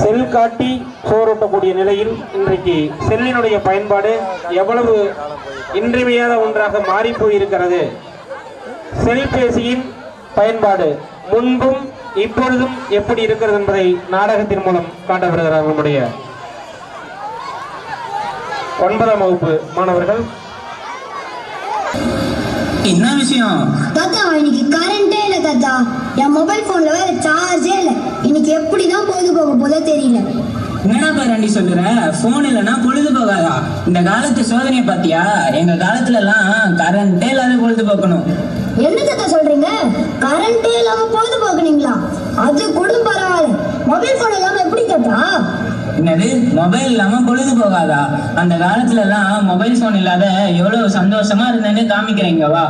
செல் காட்டி சோறூட்டக்கூடிய நிலையில் இன்றைக்கு செல்லினுடைய பயன்பாடு எவ்வளவு இன்றியமையாத ஒன்றாக மாறி போயிருக்கிறது செல்பேசியின் பயன்பாடு முன்பும் இப்பொழுதும் எப்படி இருக்கிறது என்பதை நாடகத்தின் மூலம் காட்ட வருகிறார் நம்முடைய ஒன்பதாம் வகுப்பு மாணவர்கள். என்ன விஷயம்? தாத்தா இன்னைக்கு கரண்டே இல்ல தாத்தா என் மொபைல் போன்ல வேற சார்ஜே இல்ல. இன்னைக்கு எப்படி தான் பொழுது போக போதோ தெரியல. என்னடா பேராண்டி சொல்லுற? போன் இல்லைன்னா பொழுது போகாதா இந்த காலத்து சோதனையை பாத்தியா? எங்க காலத்துல எல்லாம் கரண்டே இல்லாத பொழுது போக்கணும் என்ன தாத்தா சொல்றீங்க? கரண்டே இல்லாம பொழுது போக்குனீங்களா அது கூட பரவாயில்ல. மொபைல் போன் இல்லாம எப்படி தாத்தா? என்னது? மொபைல் இல்லாம பொழுது போகாதா அந்த காலத்துல எல்லாம் மொபைல் போன் இல்லாத எவ்வளவு சந்தோஷமா இருந்தேன்னு காமிக்கிறீங்க வா.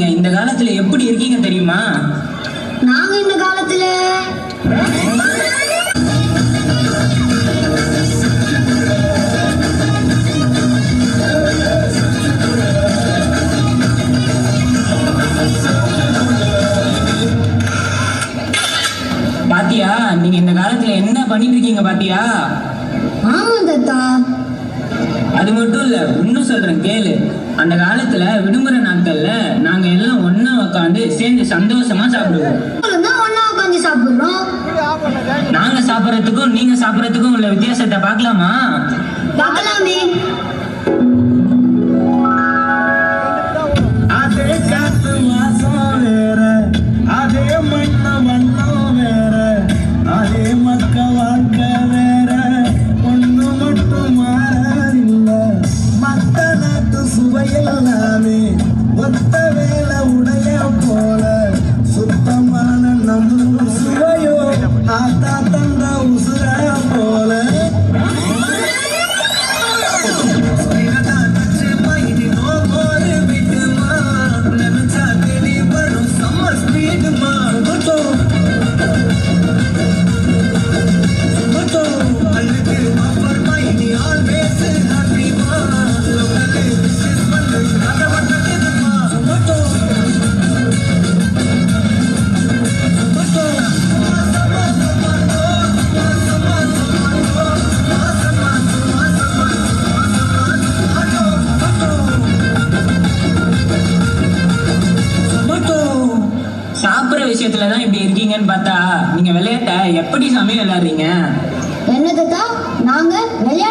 நீங்க இந்த காலத்துல எப்படி இருக்கீங்க தெரியுமா? நாங்க இந்த காலத்துல பாத்தியா நீங்க இந்த காலத்துல என்ன பண்ணிட்டு இருக்கீங்க பாத்தியா? ஆமா தாத்தா. அது மட்டும் இல்ல இன்னும் சொல்றேன் கேளு. அந்த காலத்துல விடுமுறை நாட்கள்ல நாங்க எல்லாம் ஒண்ணா உட்காந்து சேர்ந்து சந்தோஷமா சாப்பிடுவோம். சாப்பிடுறோம். நாங்க சாப்பிடறதுக்கும் நீங்க சாப்பிடறதுக்கும் உள்ள வித்தியாசத்தை பார்க்கலாமா? பார்க்கலாமே. விளையாடுறீங்கன்னு பார்த்தா நீங்க விளையாட்ட எப்படி சாமி விளையாடுறீங்க என்ன தாத்தா நாங்க விளையாட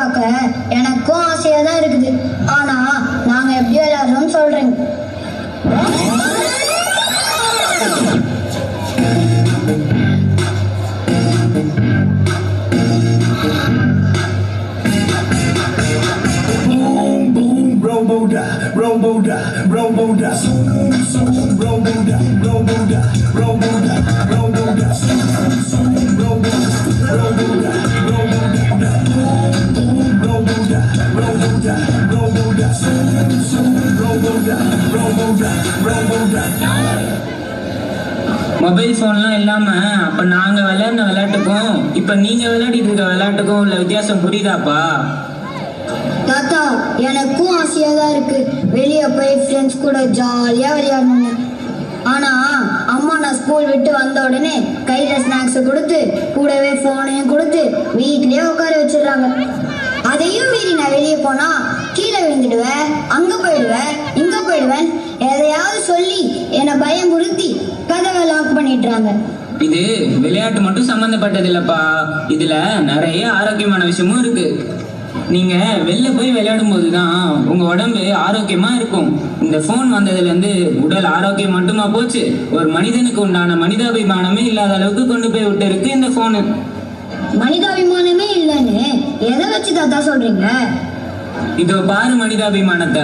பார்க்க எனக்கும் ஆசையாக தான் இருக்குது ஆனா நாங்க எப்படியோ எல்லாரும் சொல்றேங்க Roboda, Roboda, Roboda, Roboda, Roboda, Roboda, Roboda, Roboda, Roboda. zoom, robo-da, robo-da, robo-da, robo-da. Zoom, zoom, robo-da, robo-da, mobile ஃபோன்லாம் இல்லாம அப்போ நாங்கள் விளையாடின விளையாட்டுக்கும் இப்போ நீங்கள் விளையாடிட்டு இருக்க விளையாட்டுக்கும் உள்ள வித்தியாசம் புரியுதாப்பா? தாத்தா எனக்கும் ஆசையாக தான் இருக்கு. வெளியே போய் ஃப்ரெண்ட்ஸ் கூட ஜாலியாக விளையாடணும்னு. ஆனா அம்மா நான் ஸ்கூல் விட்டு வந்த உடனே கையில ஸ்நாக்ஸ் கொடுத்து கூடவே போனையும் கொடுத்து வீட்லயே உட்கார வச்சிடுறாங்க. அதையும் மீறி நான் வெளியே போனா கீழே விழுந்துடுவேன் அங்க போயிடுவேன் இங்க போயிடுவேன் எதையாவது சொல்லி என்னை பயமுறுத்தி கதவை லாக் பண்ணிடுறாங்க. இது விளையாட்டு மட்டும் சம்மந்தப்பட்டது இல்லப்பா இதுல நிறைய ஆரோக்கியமான விஷயமும் இருக்கு. நீங்க வெளில போய் விளையாடும் போது தான் உங்க உடம்பு ஆரோக்கியமா இருக்கும். இந்த ஃபோன் வந்ததுல இருந்து உடல் ஆரோக்கியம் மட்டுமா போச்சு? ஒரு மனிதனுக்கு உண்டான மனிதாபிமானமே இல்லாத அளவுக்கு கொண்டு போய் விட்டு இருக்கு இந்த போனு மனிதாபிமானமே இல்லைன்னு எதை வச்சு தாத்தா சொல்றீங்க? இதோ பாரு மனிதாபிமானத்தை.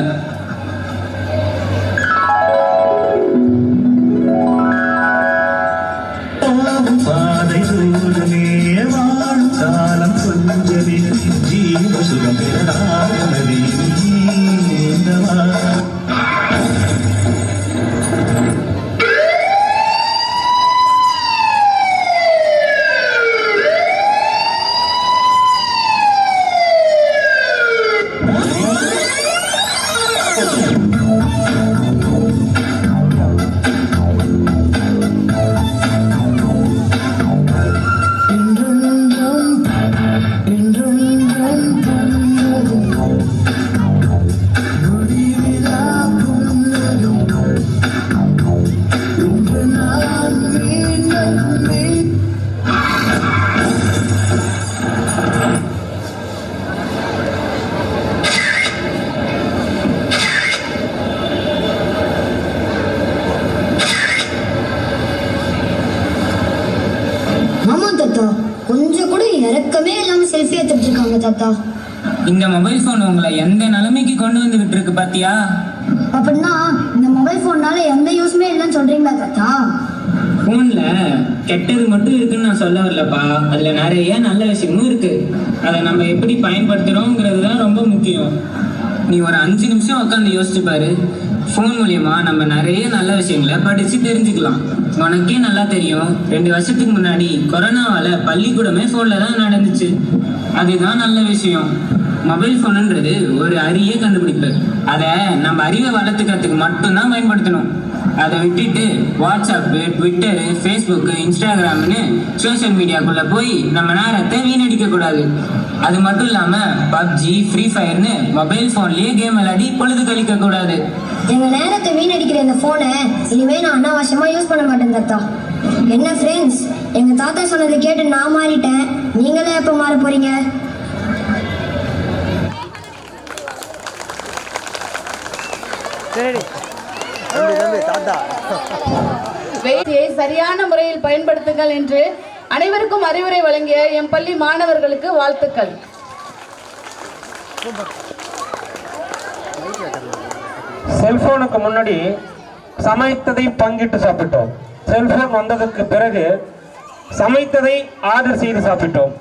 தாத்தா. கொஞ்சம் கூட இறக்கமே இல்லாம செல்ஃபி எடுத்துட்டு இருக்காங்க தாத்தா. இந்த மொபைல் போன் உங்களை எந்த நிலைமைக்கு கொண்டு வந்து விட்டு இருக்கு பாத்தியா? அப்படின்னா இந்த மொபைல் போன்னால எந்த யூஸ்மே இல்லைன்னு சொல்றீங்களா தாத்தா? ஃபோன்ல கெட்டது மட்டும் இருக்குன்னு நான் சொல்ல வரலப்பா. அதுல நிறைய நல்ல விஷயமும் இருக்கு. அதை நம்ம எப்படி பயன்படுத்துறோங்கிறது தான் ரொம்ப முக்கியம். நீ ஒரு அஞ்சு நிமிஷம் உட்காந்து யோசிச்சு பாரு. ஃபோன் மூலியமா நம்ம நிறைய நல்ல விஷயங்களை படிச்சு தெரிஞ்சுக்கலாம். உனக்கே நல்லா தெரியும். ரெண்டு வருஷத்துக்கு முன்னாடி கொரோனாவால பள்ளிக்கூடமே ஃபோனில் தான் நடந்துச்சு. அதுதான் நல்ல விஷயம். மொபைல் ஃபோனுன்றது ஒரு அரிய கண்டுபிடிப்பு. அதை நம்ம அறிவை வளர்த்துக்கிறதுக்கு மட்டும்தான் பயன்படுத்தணும். அதை விட்டுட்டு வாட்ஸ்அப்பு ட்விட்டரு ஃபேஸ்புக்கு இன்ஸ்டாகிராம்னு சோஷியல் மீடியாக்குள்ள போய் நம்ம நேரத்தை வீணடிக்க கூடாது. அது மட்டும் இல்லாம பப்ஜி ஃப்ரீ ஃபயர்னு மொபைல் ஃபோன்லயே கேம் விளையாடி பொழுது கழிக்க கூடாது. எங்க நேரத்தை வீணடிக்கிற இந்த போனை இனிமே நான் அனாவசியமா யூஸ் பண்ண மாட்டேன் தாத்தா. என்ன ஃப்ரெண்ட்ஸ் எங்க தாத்தா சொன்னதை கேட்டு நான் மாறிட்டேன். நீங்களே எப்ப மாற போறீங்க? வேதியை சரியான முறையில் பயன்படுத்துங்கள் என்று அனைவருக்கும் அறிவுரை வழங்கிய எம் பள்ளி மாணவர்களுக்கு வாழ்த்துக்கள். செல்போனுக்கு முன்னாடி சமைத்ததை பங்கிட்டு சாப்பிட்டோம். செல்போன் வந்ததுக்கு பிறகு சமைத்ததை ஆர்டர் செய்து சாப்பிட்டோம்.